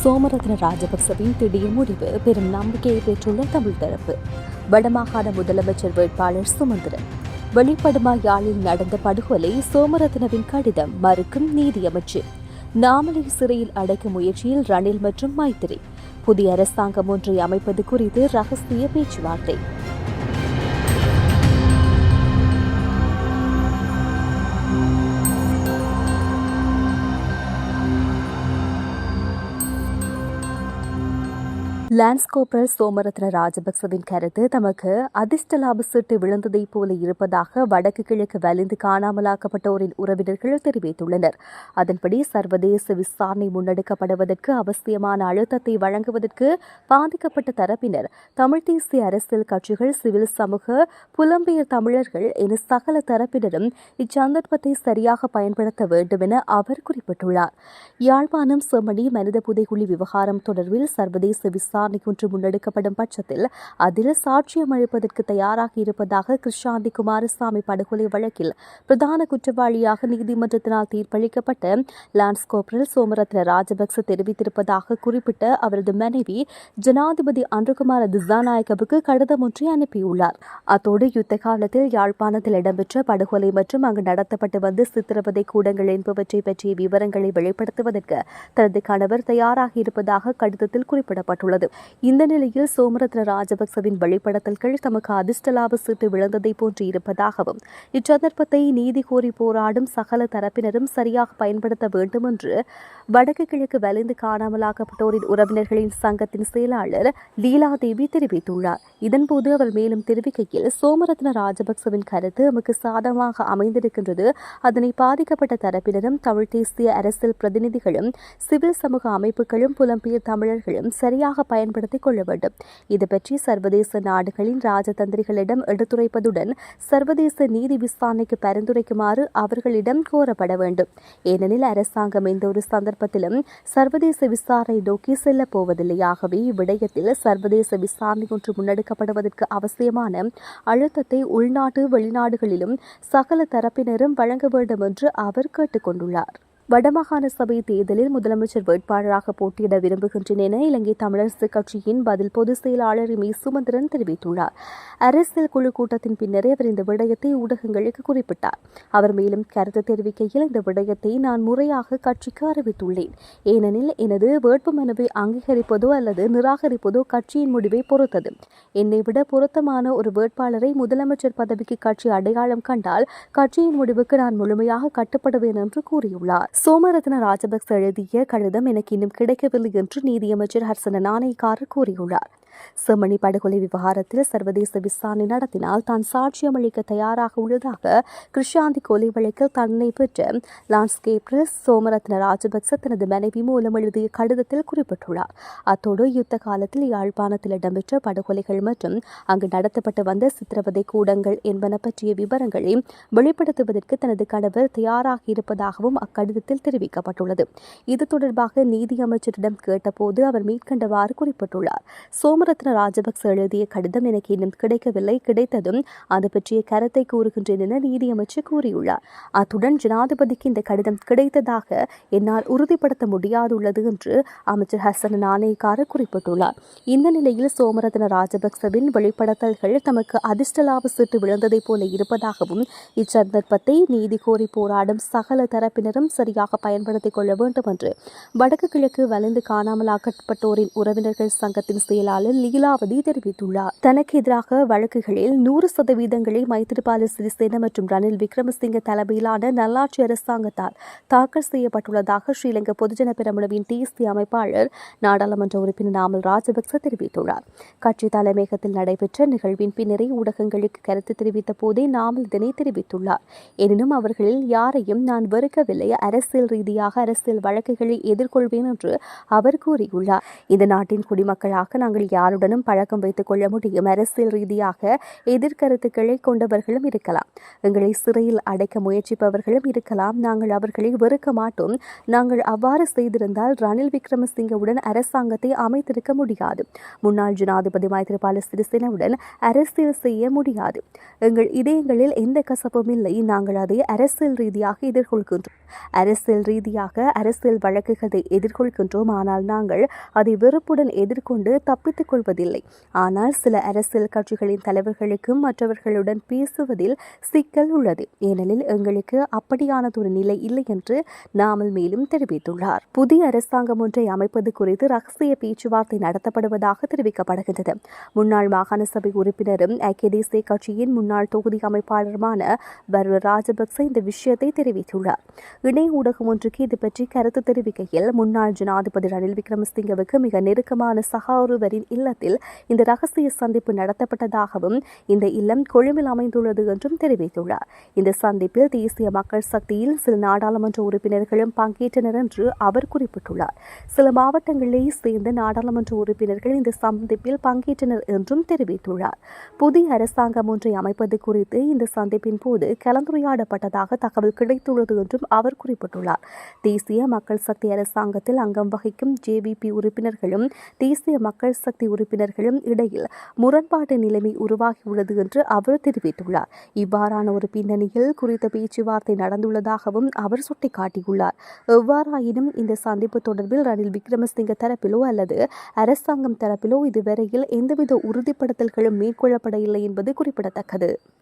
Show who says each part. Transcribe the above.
Speaker 1: சோமரத்ன ராஜபக்சவின் திடீர் முடிவு பெரும் நம்பிக்கையை பெற்றுள்ள தமிழ் தரப்பு. வடமாகாண முதலமைச்சர் வேட்பாளர் சுமந்திரன். வெளிப்படுமா யாழில் நடந்த படுகொலை சோமரத்னவின் கடிதம் மறுக்கும் நீதியமைச்சு. நாமலை சிறையில் அடைக்கும் முயற்சியில் ரணில் மற்றும் மைத்திரி. புதிய அரசாங்கம் ஒன்றை அமைப்பது குறித்து ரகசிய பேச்சுவார்த்தை. லான்ஸ் கோப்ரல் சோமரத்ன ராஜபக்சவின் கருத்து தமக்கு அதிர்ஷ்ட லாப சீட்டு விழுந்ததைப் போல இருப்பதாக வடக்கு கிழக்கு வலிந்து காணாமலாக்கப்பட்டோரின் உறவினர்கள் தெரிவித்துள்ளனர். அதன்படி சர்வதேச விசாரணை முன்னெடுக்கப்படுவதற்கு அவசியமான அழுத்தத்தை வழங்குவதற்கு பாதிக்கப்பட்ட தரப்பினர் தமிழ் தேசிய அரசியல் கட்சிகள் சிவில் சமூக புலம்பெயர் தமிழர்கள் என சகல தரப்பினரும் இச்சந்தர்ப்பத்தை சரியாக பயன்படுத்த வேண்டும் என அவர் குறிப்பிட்டுள்ளார். யாழ்ப்பாணம் செம்மணி மனித புதைகுழி விவகாரம் தொடர்பில் சர்வதேச விசாரணை ஒன்று முன்னெடுக்கப்படும் பட்சத்தில் அதில் சாட்சியம் அளிப்பதற்கு தயாராக இருப்பதாக கிருஷாந்தி குமாரசாமி படுகொலை வழக்கில் பிரதான குற்றவாளியாக நீதிமன்றத்தினால் தீர்ப்பளிக்கப்பட்ட லான்ஸ் கோப்ரல் சோமரத்ன ராஜபக்ச தெரிவித்திருப்பதாக குறிப்பிட்ட அவரது மனைவி ஜனாதிபதி அன்றுகுமார திசாநாயக்கவுக்கு கடிதம் ஒன்றை அனுப்பியுள்ளார். அத்தோடு யுத்த காலத்தில் யாழ்ப்பாணத்தில் இடம்பெற்ற படுகொலை மற்றும் அங்கு நடத்தப்பட்டு வந்த சித்திரவதை கூடங்கள் என்பவற்றை பற்றிய விவரங்களை வெளிப்படுத்துவதற்கு தனது கணவர் தயாராக இருப்பதாக கடிதத்தில் குறிப்பிடப்பட்டுள்ளது. இந்த நிலையில் சோமரத்ன ராஜபக்சவின் வெளிப்படுத்தல்கள் தமக்கு அதிர்ஷ்ட லாப சீட்டு விழுந்ததை போன்று இருப்பதாகவும் இச்சந்தர்ப்பத்தை நீதி கோரி போராடும் சகல தரப்பினரும் சரியாக பயன்படுத்த வேண்டும் என்று வடக்கு கிழக்கு வலிந்து காணாமலாக்கப்பட்டோரின் உறவினர்களின் சங்கத்தின் செயலாளர் லீலாதேவி தெரிவித்துள்ளார். இதன்போது அவர் மேலும் தெரிவிக்கையில் சோமரத்ன ராஜபக்சவின் கருத்து நமக்கு சாதமாக அமைந்திருக்கின்றது. அதனை பாதிக்கப்பட்ட தரப்பினரும் தமிழ் தேசிய அரசியல் பிரதிநிதிகளும் சிவில் சமூக அமைப்புகளும் புலம்பெயர் தமிழர்களும் சரியாக பயன்படுத்திக் கொள்ள வேண்டும். இது பற்றி சர்வதேச நாடுகளின் ராஜதந்திரிகளிடம் எடுத்துரைப்பதுடன் சர்வதேச நீதி விசாரணைக்கு பரிந்துரைக்குமாறு அவர்களிடம் கோரப்பட வேண்டும். ஏனெனில் அரசாங்கம் எந்த ஒரு சந்தர்ப்பத்திலும் சர்வதேச விசாரணை நோக்கி செல்லப் போவதில்லையாகவே இவ்விடயத்தில் சர்வதேச விசாரணை ஒன்று முன்னெடுக்கப்படுவதற்கு அவசியமான அழுத்தத்தை உள்நாட்டு வெளிநாடுகளிலும் சகல தரப்பினரும் வழங்க வேண்டும் என்று அவர் கேட்டுக் கொண்டுள்ளார். வடமாகாண சபை தேர்தலில் முதலமைச்சர் வேட்பாளராக போட்டியிட விரும்புகின்றேன் என இலங்கை தமிழரசு கட்சியின் பதில் பொதுச் செயலாளர் மி சுமந்திரன் தெரிவித்துள்ளார். அரசியல் குழு கூட்டத்தின் பின்னரே அவர் இந்த விடயத்தை ஊடகங்களுக்கு குறிப்பிட்டார். அவர் மேலும் கருத்து தெரிவிக்கையில் இந்த விடயத்தை நான் முறையாக கட்சிக்கு அறிவித்துள்ளேன். ஏனெனில் எனது வேட்புமனுவை அங்கீகரிப்பதோ அல்லது நிராகரிப்பதோ கட்சியின் முடிவை பொறுத்தது. என்னை விட பொருத்தமான ஒரு வேட்பாளரை முதலமைச்சர் பதவிக்கு கட்சி அடையாளம் கண்டால் கட்சியின் முடிவுக்கு நான் முழுமையாக கட்டுப்படுவேன் என்று கூறியுள்ளார். சோமரத்ன ராஜபக்ச எழுதிய கடிதம் எனக்கு இன்னும் கிடைக்கவில்லை என்று நீதியமைச்சர் ஹர்சன நாணயக்காரர் கூறியுள்ளார். செம்மணி படுகொலை விவகாரத்தில் சர்வதேச விசாரணை நடத்தினால் தான் சாட்சியம் அளிக்க தயாராக உள்ளதாக கிருஷாந்தி கொலை வழக்கில் தன்னை பெற்ற லான்ஸ்கேப்ரஸ் சோமரத்ன ராஜபக்ச தனது மனைவி மூலம் எழுதிய கடிதத்தில் குறிப்பிட்டுள்ளார். அத்தோடு யுத்த காலத்தில் யாழ்ப்பாணத்தில் இடம்பெற்ற படுகொலைகள் மற்றும் அங்கு நடத்தப்பட்டு வந்த சித்திரவதை கூடங்கள் என்பன பற்றிய விவரங்களை வெளிப்படுத்துவதற்கு தனது கணவர் தயாராக இருப்பதாகவும் அக்கடிதத்தில் தெரிவிக்கப்பட்டுள்ளது. இது தொடர்பாக நீதி அமைச்சரிடம் கேட்டபோது அவர் மேற்கண்டவாறு குறிப்பிட்டுள்ளார். சோம சோமரத்ன ராஜபக்ச எழுதிய கடிதம் எனக்கு இன்னும் கிடைக்கவில்லை. கிடைத்ததும் அது பற்றிய கருத்தை கூறுகின்றேன் என நீதியமைச்சர் கூறியுள்ளார். அத்துடன் ஜனாதிபதிக்கு இந்த கடிதம் கிடைத்ததாக என்னால் உறுதிப்படுத்த முடியாதுள்ளது என்று அமைச்சர் ஹசன் நாணயக்காரர் குறிப்பிட்டுள்ளார். இந்த நிலையில் சோமரத்ன ராஜபக்சவின் வெளிப்படுத்தல்கள் தமக்கு அதிர்ஷ்டலாப சீட்டு விழுந்ததைப் போல இருப்பதாகவும் இச்சந்தர்ப்பத்தை நீதி கோரி போராடும் சகல தரப்பினரும் சரியாக பயன்படுத்திக் கொள்ள வேண்டும் என்று வடக்கு கிழக்கு வலிந்து காணாமலாக்கப்பட்டோரின் உறவினர்கள் சங்கத்தின் செயலாளர் லீலாவதி தெரிவித்துள்ளார். தனக்கு எதிராக வழக்குகளில் நூறு சதவீதங்களை மைத்திரிபால சிறிசேன மற்றும் ரணில் விக்ரமசிங்க தலைமையிலான நல்லாட்சி அரசாங்கத்தால் தாக்கல் செய்யப்பட்டுள்ளதாக ஸ்ரீலங்கா பொதுஜன பெரமுனவின் தேசிய அமைப்பாளர் நாடாளுமன்ற உறுப்பினர் நாமல் ராஜபக்ச தெரிவித்துள்ளார். கட்சி தலைமையகத்தில் நடைபெற்ற நிகழ்வின் பின்னரே ஊடகங்களுக்கு கருத்து தெரிவித்த போதே நாமல் இதனை தெரிவித்துள்ளார். எனினும் அவர்களில் யாரையும் நான் வெறுக்கவில்லை. அரசியல் ரீதியாக அரசியல் வழக்குகளை எதிர்கொள்வேன் என்று அவர் கூறியுள்ளார். இந்த நாட்டின் குடிமக்களாக நாங்கள் யார் யாருடனும் பழக்கம் வைத்துக் கொள்ள முடியும். அரசியல் ரீதியாக எதிர்கருத்துக்களை கொண்டவர்களும் இருக்கலாம். எங்களை சிறையில் அடைக்க முயற்சிப்பவர்களும் இருக்கலாம். நாங்கள் அவர்களை வெறுக்க மாட்டோம். நாங்கள் அவ்வாறு செய்திருந்தால் ரணில் விக்ரமசிங்கவுடன் அரசாங்கத்தை அமைத்திருக்க முடியாது. முன்னாள் ஜனாதிபதி மைத்ரிபால சிறிசேனவுடன் அரசியல் செய்ய முடியாது. எங்கள் இதயங்களில் எந்த கசப்பும் இல்லை. நாங்கள் அதை அரசியல் ரீதியாக எதிர்கொள்கின்றோம். அரசியல் ரீதியாக அரசியல் வழக்குகளை எதிர்கொள்கின்றோம். ஆனால் நாங்கள் அதை வெறுப்புடன் எதிர்கொண்டு தப்பித்துக் கொள்வதில்லை ஆனால் சில அரசியல் கட்சிகளின் தலைவர்களுக்கும் மற்றவர்களுடன் பேசுவதில் சிக்கல் உள்ளது. ஏனெனில் எங்களுக்கு அப்படியானதொரு நிலை இல்லை என்று நாமல் மேலும் தெரிவித்துள்ளார். புதிய அரசாங்கம் ஒன்றை அமைப்பது குறித்து ரகசிய பேச்சுவார்த்தை நடத்தப்படுவதாக தெரிவிக்கப்படுகின்றது. முன்னாள் மாகாண சபை உறுப்பினரும் ஐக்கிய தேசிய கட்சியின் முன்னாள் தொகுதி அமைப்பாளருமான பர்வ ராஜபக்ச இந்த விஷயத்தை தெரிவித்துள்ளார். இணை ஊடகம் ஒன்றுக்கு இது பற்றி கருத்து தெரிவிக்கையில் முன்னாள் ஜனாதிபதி ரணில் விக்ரமசிங்கவுக்கு மிக நெருக்கமான சகா ஒருவரின் இல்லத்தில் இந்த ரகசிய சந்திப்பு நடத்தப்பட்டதாகவும் இந்த இல்லம் கொழும்பில் அமைந்துள்ளது என்றும் தெரிவித்துள்ளார். இந்த சந்திப்பில் தேசிய மக்கள் சக்தியில் சில நாடாளுமன்ற உறுப்பினர்களும் பங்கேற்றனர் என்று அவர் குறிப்பிட்டுள்ளார். சில மாவட்டங்களிலே சேர்ந்த நாடாளுமன்ற உறுப்பினர்கள் இந்த சந்திப்பில் பங்கேற்றனர் என்றும் தெரிவித்துள்ளார். புதிய அரசாங்கம் ஒன்றை அமைப்பது குறித்து இந்த சந்திப்பின் போது கலந்துரையாடப்பட்டதாக தகவல் கிடைத்துள்ளது என்றும் அவர் குறிப்பிட்டுள்ளார். தேசிய மக்கள் சக்தி அரசாங்கத்தில் அங்கம் வகிக்கும் ஜேவிபி உறுப்பினர்களும் தேசிய மக்கள் சக்தி உறுப்பினர்களும் இடையில் முரண்பாட்டு நிலைமை உருவாகியுள்ளது என்று அவர் தெரிவித்துள்ளார். இவ்வாறான ஒரு பின்னணியில் குறித்த பேச்சுவார்த்தை நடந்துள்ளதாகவும் அவர் சுட்டிக்காட்டியுள்ளார். எவ்வாறாயினும் இந்த சந்திப்பு தொடர்பில் ரணில் விக்ரமசிங்க தரப்பிலோ அல்லது அரசாங்கம் தரப்பிலோ இதுவரையில் எந்தவித உறுதிப்படுத்தல்களும் மேற்கொள்ளப்படவில்லை என்பது குறிப்பிடத்தக்கது.